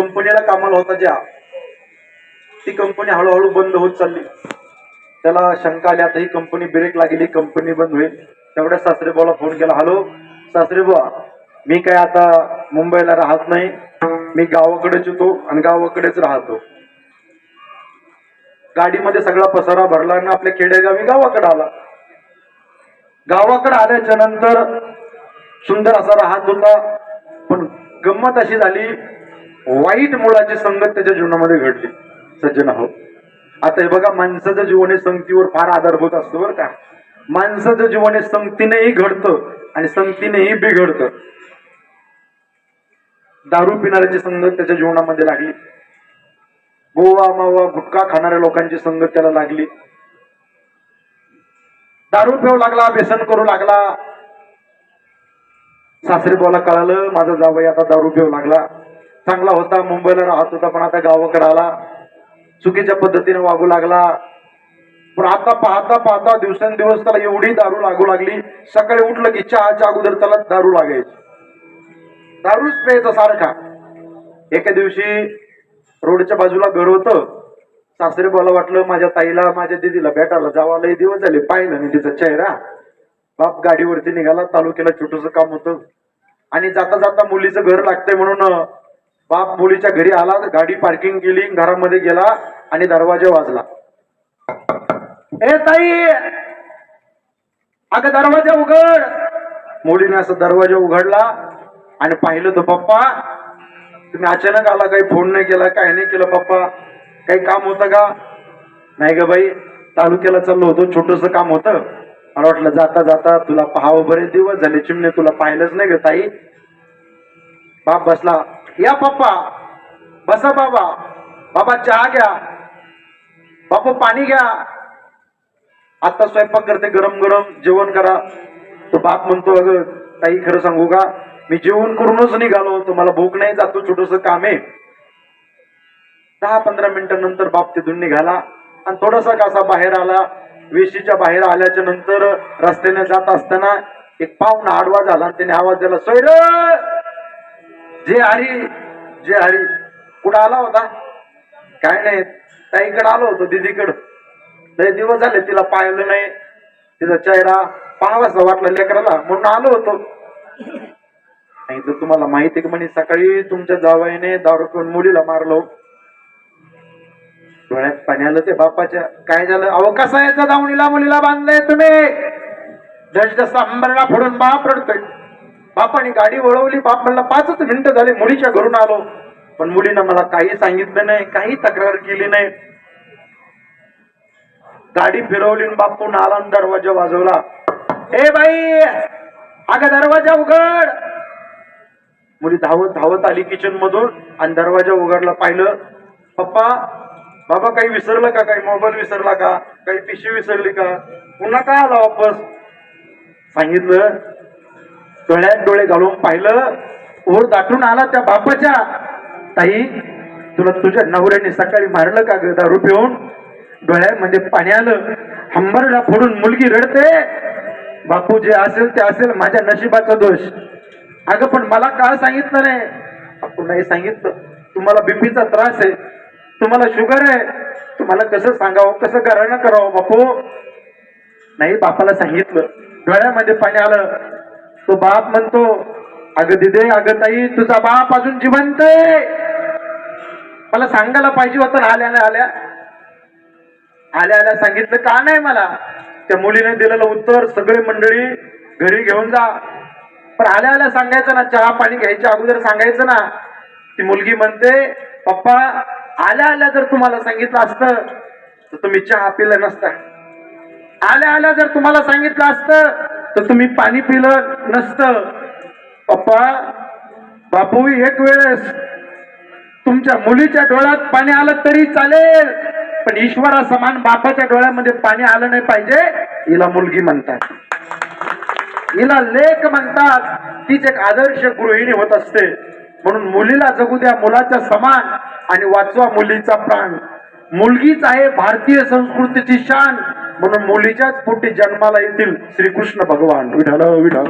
कंपनीला कामाला होता ज्या ती कंपनी हळूहळू बंद होत चालली. त्याला शंका आली आता ही कंपनी ब्रेक लागली कंपनी बंद होईल. तेवढ्या सासरेबाला फोन केला हॅलो सासरेबा मी काय आता मुंबईला राहत नाही. मी गावाकडेच येतो आणि गावाकडेच राहतो. गाडीमध्ये सगळा पसारा भरला आणि आपल्या खेडेगावी गावाकडे आला. गावाकडे आल्याच्यानंतर सुंदर असा राहत होता. पण गंमत अशी झाली वाईट मुळाची संगत त्याच्या जीवनामध्ये घडली. सज्जन हो आता हे बघा माणसाचं जीवन हे संगतीवर फार आधारभूत असतो बरं का. माणसाचं जीवन हे संगतीनेही घडतं आणि संगतीनेही बिघडतं. दारू पिणाऱ्याची संगत त्याच्या जीवनामध्ये लागली. गोवा मावा गुटखा खाणाऱ्या लोकांची संगत त्याला लागली. दारू पिऊ लागला व्यसन करू लागला. सासरी बोला कळालं माझा जावई आता दारू पिऊ लागला. चांगला होता. मुंबईला राहत होता पण आता गावाकडे आला. चुकीच्या पद्धतीने वागू लागला. पण आता पाहता पाहता दिवसेंदिवस त्याला एवढी दारू लागू लागली. सकाळी उठलं की चहाच्या अगोदर त्याला दारू लागायची. दारूच प्यायचा सारखा. एका दिवशी रोडच्या बाजूला घर होतं. सासरे बोला वाटलं माझ्या ताईला माझ्या दिदीला भेटायला जावा. लय दिवस झाले पाहिलं नाही तिचा चेहरा. बाप गाडीवरती निघाला. तालुक्याला छोटस काम होतं. आणि जाता जाता मुलीचं घर लागतंय म्हणून बाप मुलीच्या घरी आला गाडी पार्किंग केली घरामध्ये गेला आणि दरवाजा वाजला. ए ताई! अगं दरवाजा उघड! मुलीने असं दरवाजा उघडला आणि पाहिलं तर पप्पा तुम्ही अचानक आला काही फोन नाही केला काही नाही केलं पप्पा काही काम होतं का? नाही ग बाई तालुक्याला चाललो होतो छोटस काम होतं. मला वाटलं जाता जाता तुला पाहावं बरेच दिवस झाले चिमणे तुला पाहिलंच नाही ग ताई. बाप बसला या पप्पा बसा बाबा. बाबा चहा घ्या. बाबा पाणी घ्या. आता स्वयंपाक करते गरम गरम जेवण करा. तो बाप म्हणतो अगं ताई खरं सांगू का? मी जेवण करूनच निघालो. होतो मला भूक नाही जातो छोटस काम आहे. दहा पंधरा मिनिटानंतर बाप तिथून निघाला आणि थोडासा कसा बाहेर आला. वेशीच्या बाहेर आल्याच्यानंतर रस्त्याने जात असताना एक पाहुणा आडवा झाला आणि त्याने आवाज दिला सोयर! जे हरी जे हरी. कुठं आला होता? काय नाही. ताईकडे आलो होतो दिदीकडं. लय दिवस झाले तिला पाहिलं नाही. तिचा चेहरा पाहावासा वाटला लेकराला. म्हणून आलो होतो. नाही तर तुम्हाला माहिती आहे की म्हणे सकाळी तुमच्या जावयाने दारू पिऊन मुलीला मारलो हो. डोळ्यात पाणी आलं ते बापाच्या. काय झालं? अहो कसा याचा दावणीला मुलीला बांधलंय तुम्ही? जस जसा अंबरला फोडून बाप रडतोय. बापाने गाडी वळवली बाप म्हणला पाचच मिनिटं झाली मुलीच्या घरून आलो. पण मुलीनं मला काही सांगितलं नाही काही तक्रार केली नाही. गाडी फिरवली आणि बापून आला आणि दरवाजा वाजवला. ए बाई अगं दरवाजा उघड. मुली धावत धावत आली किचन मधून आणि दरवाजा उघडला पाहिलं पप्पा बाबा काही विसरलं का? काही मोबाईल विसरला का? काही पिशवी विसरली का? पुन्हा काय आला वापस? सांगितलं डोळ्यात डोळे घालून पाहिलं ओर दाटून आला त्या बापाच्या. ताई तुला तुझ्या नवऱ्याने सकाळी मारलं का ग दारू पिऊन? डोळ्यामध्ये पाणी आलं. हंबरला फोडून मुलगी रडते. बापू जे असेल ते असेल माझ्या नशिबाचा दोष. अगं पण मला का सांगितलं नाही बापू नाही सांगितलं. तुम्हाला बीपीचा त्रास आहे. तुम्हाला शुगर आहे. तुम्हाला कसं सांगावं कसं करायला करावं बापू? नाही बापाला सांगितलं. डोळ्यामध्ये पाणी आलं. तो बाप म्हणतो अगं दिदे अगं ताई तुझा बाप अजून जिवंत आहे. मला सांगायला पाहिजे होतं ना आल्या ना आल्या. आल्या आल्या सांगितलं का नाही मला? त्या मुलीने दिलेलं उत्तर सगळे मंडळी घरी घेऊन जा. पण आल्या आल्या सांगायचं ना चहा पाणी घ्यायच्या अगोदर सांगायचं ना. ती मुलगी म्हणते पप्पा आल्या आल्या जर तुम्हाला सांगितलं असतं तर तुम्ही चहा पिलं नसता. आल्या आल्या जर तुम्हाला सांगितलं असतं तर तुम्ही पाणी पिलं नसतं. पप्पा बापू एक वेळेस तुमच्या मुलीच्या डोळ्यात पाणी आलं तरी चालेल पण ईश्वरा समान बापाच्या डोळ्यामध्ये पाणी आलं नाही पाहिजे हिला मुलगी म्हणतात. हिला लेख म्हणतात. तीच एक आदर्श गृहिणी होत असते. म्हणून मुलीला जगू द्या मुलाच्या समान आणि वाचवा मुलीचा प्राण. मुलगीच आहे भारतीय संस्कृतीची शान. म्हणून मुलीच्याच पोटी जन्माला येतील श्रीकृष्ण भगवान. विठाल विठाल